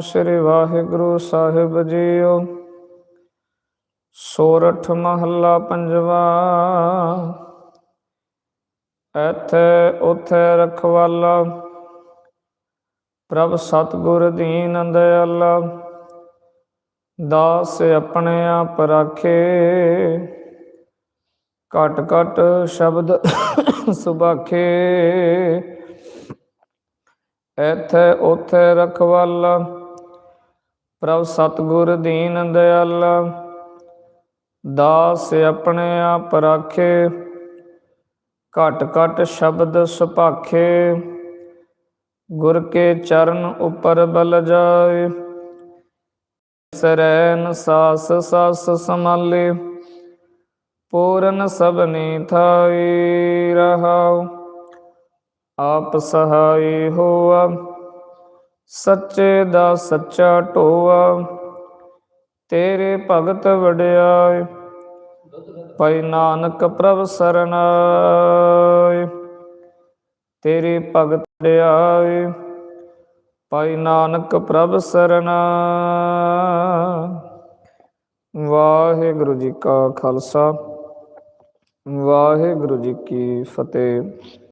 ਸ੍ਰੀ ਵਾਹਿਗੁਰੂ ਸਾਹਿਬ JIO. ਸੋਰਠ ਮਹੱਲਾ ਪੰਜਵਾ। ਐਥੇ ਉਥੇ ਰਖਵਾਲਾ। ਪ੍ਰਭ ਸਤਿਗੁਰ ਦੀਨ ਦਇਆਲਾ ਦਾਸ ਆਪਣੇ ਆਪ ਰਾਖੇ। ਘਟ ਘਟ ਸ਼ਬਦ ਸੁਭਾਖੇ। ਐਥੇ ਉਥੇ ਰਖਵਾਲਾ। ਪ੍ਰਭ ਸਤਿਗੁਰ ਦੀਨ ਦਇਆਲਾ ਦਾਸ ਆਪਣੇ ਆਪ ਰਾਖੇ, ਘਟ ਘਟ ਸ਼ਬਦ ਸੁਭਾਖੇ, ਗੁਰ ਕੇ ਚਰਨ ਉਪਰ ਬਲ ਜਾਏ। ਸਰੈਨ ਸਾਸ ਸਾਸ ਸਮਾਲੇ ਪੂਰਨ ਸਭਨੀ ਥਾਈ ਰਹਾਉ। ਆਪ ਸਹਾਈ ਹੋਆ। ਸੱਚੇ ਦਾ ਸੱਚਾ ਢੋਆ, ਤੇਰੇ ਭਗਤ ਵਡਿਆਏ ਪਈ ਨਾਨਕ ਪ੍ਰਭ ਸਰਨਾਏ। ਤੇਰੀ ਭਗਤ ਵਡਿਆਏ ਪਈ ਨਾਨਕ ਪ੍ਰਭ ਸਰਨਾ ਵਾਹਿਗੁਰੂ ਜੀ ਕਾ ਖਾਲਸਾ, ਵਾਹਿਗੁਰੂ ਜੀ ਕੀ ਫਤਿਹ।